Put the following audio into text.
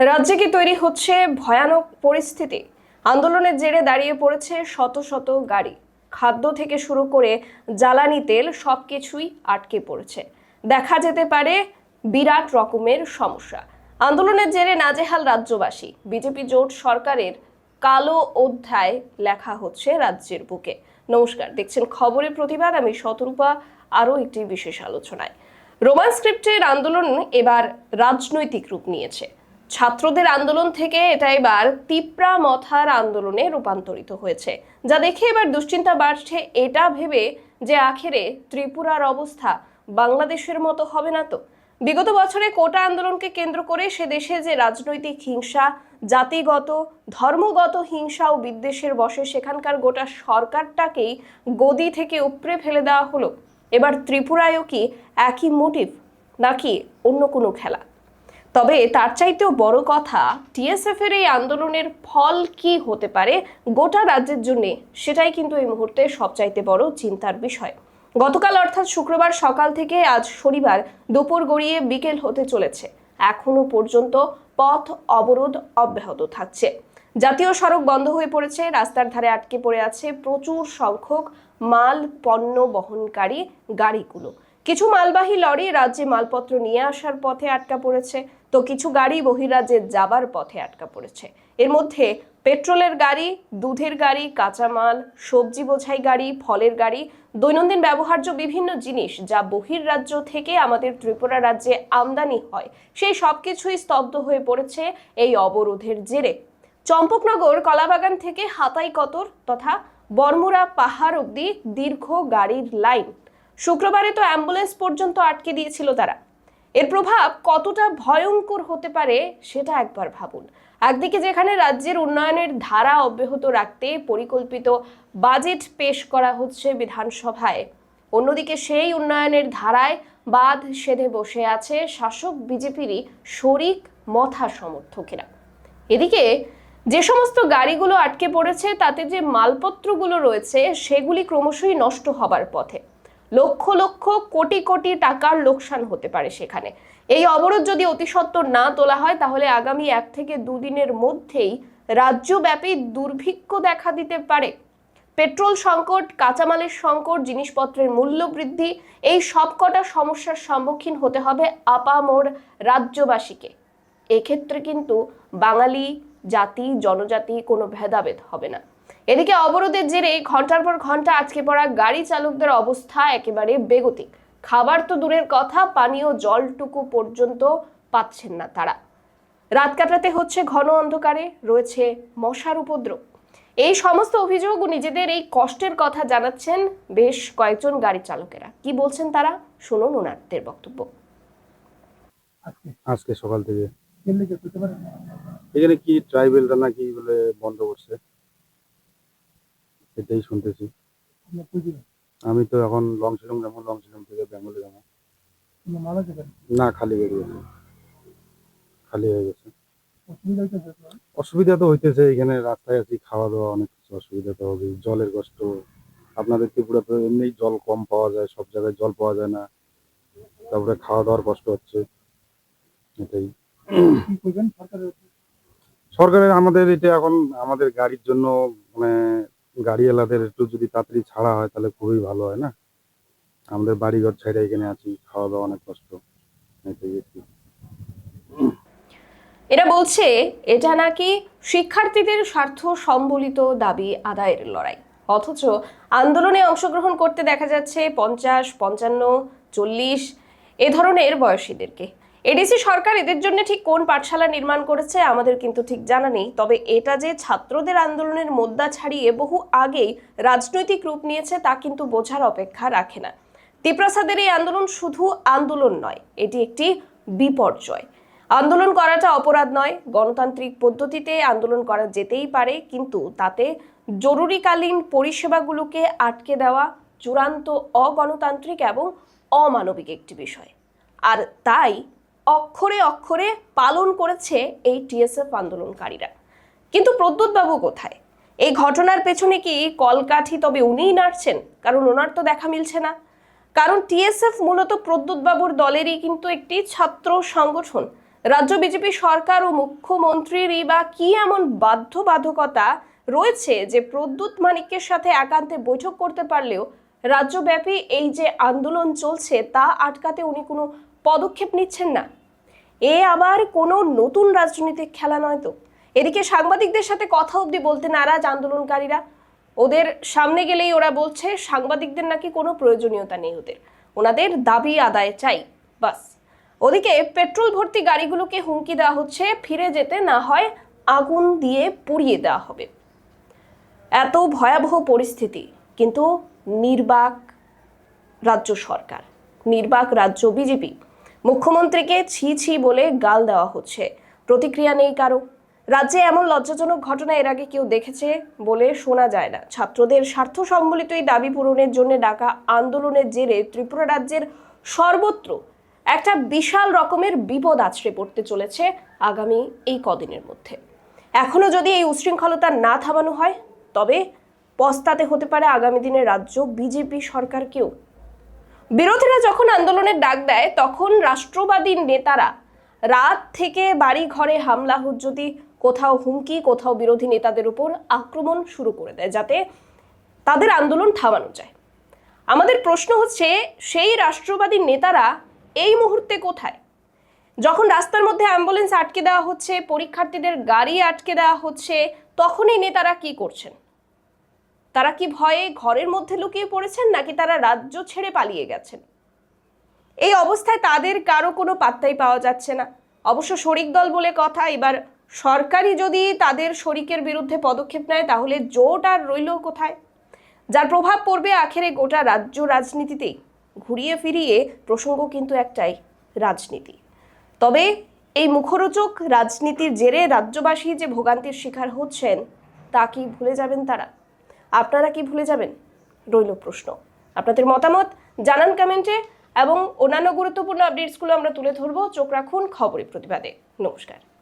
রাজ্যে কি তৈরি হচ্ছে ভয়ানক পরিস্থিতি? আন্দোলনের জেরে দাঁড়িয়ে পড়েছে শত শত গাড়ি। খাদ্য থেকে শুরু করে জ্বালানি তেল সবকিছুই আটকে পড়েছে। দেখা যেতে পারে বিরাট রকমের সমস্যা। আন্দোলনের জেরে নাজেহাল রাজ্যবাসী। বিজেপি জোট সরকারের কালো অধ্যায় লেখা হচ্ছে রাজ্যের বুকে। নমস্কার, দেখছেন খবরের প্রতিবাদ। আমি শতরূপা, আরও একটি বিশেষ আলোচনায়। রোমান স্ক্রিপ্টের আন্দোলন এবার রাজনৈতিক রূপ নিয়েছে। ছাত্রদের আন্দোলন থেকে এটা এবার তিপ্রা মথার আন্দোলনে রূপান্তরিত হয়েছে। যা দেখে এবার দুশ্চিন্তা বাড়ছে, এটা ভেবে যে আখেরে ত্রিপুরার অবস্থা বাংলাদেশের মতো হবে না তো? বিগত বছরে কোটা আন্দোলনকে কেন্দ্র করে সে দেশে যে রাজনৈতিক হিংসা, জাতিগত, ধর্মগত হিংসা ও বিদ্বেষের বসে সেখানকার গোটা সরকারটাকেই গদি থেকে উপড়ে ফেলে দেওয়া হলো। এবার ত্রিপুরায়ও কি একই মোটিভ নাকি অন্য কোনো খেলা? তবে তার চাইতেও বড় কথা, টিএসএফ এর এই আন্দোলনের ফল কি হতে পারে গোটা রাজ্যের জন্য, সেটাই কিন্তু এই মুহূর্তে সবচাইতে বড় চিন্তার বিষয়। গতকাল অর্থাৎ শুক্রবার সকাল থেকে আজ শনিবার দুপুর গড়িয়ে বিকেল হতে চলেছে। এখনও পর্যন্ত পথ অবরোধ অব্যাহত থাকছে। জাতীয় সড়ক বন্ধ হয়ে পড়েছে, রাস্তার ধারে আটকে পড়ে আছে প্রচুর সংখ্যক মাল পণ্য বহনকারী গাড়িগুলো। কিছু মালবাহী লরি রাজ্যে মালপত্র নিয়ে আসার পথে আটকা পড়েছে। তো কিছু গাড়ি বহিরাজ্যে যাবার পথে আটকা পড়েছে। এর মধ্যে পেট্রোলের গাড়ি, দুধের গাড়ি, কাঁচামাল, সবজি বোঝাই গাড়ি, ফলের গাড়ি, দৈনন্দিন ব্যবহার্য বিভিন্ন জিনিস যা বহির্রাজ্য থেকে আমাদের ত্রিপুরা রাজ্যে আমদানি হয়, সেই সব কিছুই স্তব্ধ হয়ে পড়েছে এই অবরোধের জেরে। চম্পকনগর, কলাবাগান থেকে হাতাই কতর তথা বর্মুরা পাহাড় অবধি দীর্ঘ গাড়ির লাইন। শুক্রবারে তো অ্যাম্বুলেন্স পর্যন্ত আটকে দিয়েছিল তারা। এর প্রভাব কতটা ভয়ঙ্কর হতে পারে সেটা একবার ভাবুন। একদিকে যেখানে রাজ্যের উন্নয়নের ধারা অব্যাহত রাখতে পরিকল্পিত বাজেট পেশ করা হচ্ছে বিধানসভায়, অন্যদিকে সেই উন্নয়নের ধারায় বাদ সেধে বসে আছে শাসক বিজেপিরই শরিক মথা সমর্থকেরা এদিকে যে সমস্ত গাড়িগুলো আটকে পড়েছে, তাতে যে মালপত্রগুলো রয়েছে, সেগুলি ক্রমশই নষ্ট হবার পথে। লক্ষ লক্ষ কোটি কোটি টাকার লোকসান হতে পারে সেখানে। এই অবরোধ যদি অতিসত্বর না তোলা হয়, তাহলে আগামী এক থেকে দুদিনের মধ্যেই রাজ্যব্যাপী দুর্ভিক্ষ দেখা দিতে পারে। পেট্রোল সংকট, কাঁচামালের সংকট, জিনিসপত্রের মূল্য বৃদ্ধি, এই সবকটা সমস্যার সম্মুখীন হতে হবে আপামোর রাজ্যবাসীকে। এক্ষেত্রে কিন্তু বাঙালি জাতি, জনজাতি কোনো ভেদাভেদ হবে না। এদিকে অবরোধের জেরে ঘণ্টার পর ঘণ্টা আটকে পড়া গাড়ি চালকদের অবস্থা একেবারে বেগতিক। খাবার তো দূরের কথা পানীয় জলটুকু পর্যন্ত পাচ্ছেন না তারা। রাত কাটাতে হচ্ছে ঘন অন্ধকারে রয়েছে মশার উপদ্রব। এই সমস্ত অভিযোগ নিজেদের এই কষ্টের কথা জানাচ্ছেন বেশ কয়েকজন গাড়ি চালকেরা। কি বলছেন তারা? শুনুন ওনাদের বক্তব্য। আজকে? আজকে সকাল থেকে। এখানে কি ট্রাইবেলরা নাকি বলে বন্ধ করছে? এটাই শুনতেছি আমি তো এখন লং শিলং যাব লং শিলং থেকে বেঙ্গলে যাব। না খালি বেরিয়েছে খালি হয়ে গেছে। অসুবিধা তো? হইতেছে এখানে রাস্তায় আছি খাওয়া দাওয়া অনেক কিছু অসুবিধা তো হবে জলের কষ্ট। আপনাদের ত্রিপুরা তো এমনি জল কম পাওয়া যায় সব জায়গায় জল পাওয়া যায় না। তারপরে খাওয়া দাওয়ার কষ্ট হচ্ছে। এটাই? সরকারের আমাদের এটা এখন আমাদের গাড়ির জন্য মানে গাড়িওয়ালাদের একটু যদি তাড়াতাড়ি ছাড়া হয়, তাহলে খুবই ভালো হয় না? আমাদের বাড়িঘর ছেড়ে এখানে আছি খাওয়া দাওয়া অনেক কষ্ট। এরা বলছে, এটা নাকি শিক্ষার্থীদের স্বার্থ সম্বলিত দাবি আদায়ের লড়াই। অথচ আন্দোলনে অংশগ্রহণ করতে দেখা যাচ্ছে পঞ্চাশ, পঞ্চান্ন, চল্লিশ, এ ধরনের বয়সীদেরকে। এডিসি সরকার এদের জন্য ঠিক কোন পাঠশালা নির্মাণ করেছে আমাদের কিন্তু ঠিক জানা নেই। তবে এটা যে ছাত্রদের আন্দোলনের মোদ্দা ছাড়িয়ে বহু আগেই রাজনৈতিক রূপ নিয়েছে তা কিন্তু বোঝার অপেক্ষা রাখে না। তিপ্রাসাদের এই আন্দোলন শুধু আন্দোলন নয়, এটি একটি বিপর্যয়। আন্দোলন করাটা অপরাধ নয়, গণতান্ত্রিক পদ্ধতিতে আন্দোলন করা যেতেই পারে, কিন্তু তাতে জরুরিকালীন পরিষেবাগুলোকে আটকে দেওয়া চূড়ান্ত অগণতান্ত্রিক এবং অমানবিক একটি বিষয়। আর তাই অক্ষরে অক্ষরে পালন করেছে এই টিএসএফ আন্দোলনকারীরা। কিন্তু প্রদ্যুৎবাবু কোথায়? এই ঘটনার পেছনে কি কলকাঠি তবে উনিই নাড়ছেন? কারণ ওনার তো দেখা মিলছে না। কারণ টিএসএফ মূলত প্রদ্যুৎবাবুর দলেরই কিন্তু একটি ছাত্র সংগঠন। রাজ্য বিজেপি সরকার ও মুখ্যমন্ত্রীরই বা কি এমন বাধ্যবাধকতা রয়েছে যে প্রদ্যুৎ মানিক্যের সাথে একান্তে বৈঠক করতে পারলেও রাজ্যব্যাপী এই যে আন্দোলন চলছে তা আটকাতে উনি কোনো পদক্ষেপ নিচ্ছেন না। এ আবার কোনো নতুন রাজনৈতিক খেলা নয় তো। এদিকে সাংবাদিকদের সাথে কথা অবধি বলতে নারাজ আন্দোলনকারীরা। ওদের সামনে গেলেই ওরা বলছে, সাংবাদিকদের নাকি কোনো প্রয়োজনীয়তা নেই ওদের। ওনাদের দাবি আদায় চাই, বাস। ওদিকে পেট্রোল ভর্তি গাড়িগুলোকে হুমকি দেওয়া হচ্ছে, ফিরে যেতে না হয় আগুন দিয়ে পুড়িয়ে দেওয়া হবে। এত ভয়াবহ পরিস্থিতি, কিন্তু নির্বাক রাজ্য সরকার, নির্বাক রাজ্য বিজেপি মুখ্যমন্ত্রীকে ছি ছি বলে গাল দেওয়া হচ্ছে। প্রতিক্রিয়া নেই কারও। রাজ্যে এমন লজ্জাজনক ঘটনা এর আগে কেউ দেখেছে বলে শোনা যায় না। ছাত্রদের স্বার্থ সম্বলিত এই দাবি পূরণের জন্য ডাকা আন্দোলনের জেরে ত্রিপুরা রাজ্যের সর্বত্র একটা বিশাল রকমের বিপদ আছড়ে পড়তে চলেছে আগামী এই কদিনের মধ্যে। এখনও যদি এই উশৃঙ্খলতা না থামানো হয়, তবে পস্তাতে হতে পারে আগামী দিনে রাজ্য বিজেপি সরকারকেও। বিরোধীরা যখন আন্দোলনের ডাক দেয়, তখন রাষ্ট্রবাদী নেতারা রাত থেকে বাড়ি ঘরে হামলা হুজ্জতি কোথাও হুমকি, কোথাও বিরোধী নেতাদের উপর আক্রমণ শুরু করে দেয়, যাতে তাদের আন্দোলন থামানো যায়। আমাদের প্রশ্ন হচ্ছে, সেই রাষ্ট্রবাদী নেতারা এই মুহূর্তে কোথায়? যখন রাস্তার মধ্যে অ্যাম্বুলেন্স আটকে দেওয়া হচ্ছে, পরীক্ষার্থীদের গাড়ি আটকে দেওয়া হচ্ছে তখন এই নেতারা কি করছেন? তারা কি ভয়ে ঘরের মধ্যে লুকিয়ে পড়েছেন নাকি তারা রাজ্য ছেড়ে পালিয়ে গেছেন? এই অবস্থায় তাদের কারও কোনো পাত্তাই পাওয়া যাচ্ছে না। অবশ্য শরিক দল বলে কথা, এবার সরকারই যদি তাদের শরিকের বিরুদ্ধে পদক্ষেপ নেয়, তাহলে জোট আর রইল কোথায়? যার প্রভাব পড়বে আখেরে গোটা রাজ্য রাজনীতিতেই। ঘুরিয়ে ফিরিয়ে প্রসঙ্গ কিন্তু একটাই, রাজনীতি। তবে এই মুখরোচক রাজনীতির জেরে রাজ্যবাসী যে ভোগান্তির শিকার হচ্ছেন, তা কি ভুলে যাবেন তারা? আপনারা কি ভুলে যাবেন? রইল প্রশ্ন। আপনাদের মতামত জানান কমেন্টে এবং অন্যান্য গুরুত্বপূর্ণ আপডেটসগুলো আমরা তুলে ধরবো। চোখ রাখুন খবরের প্রতিবাদে। নমস্কার।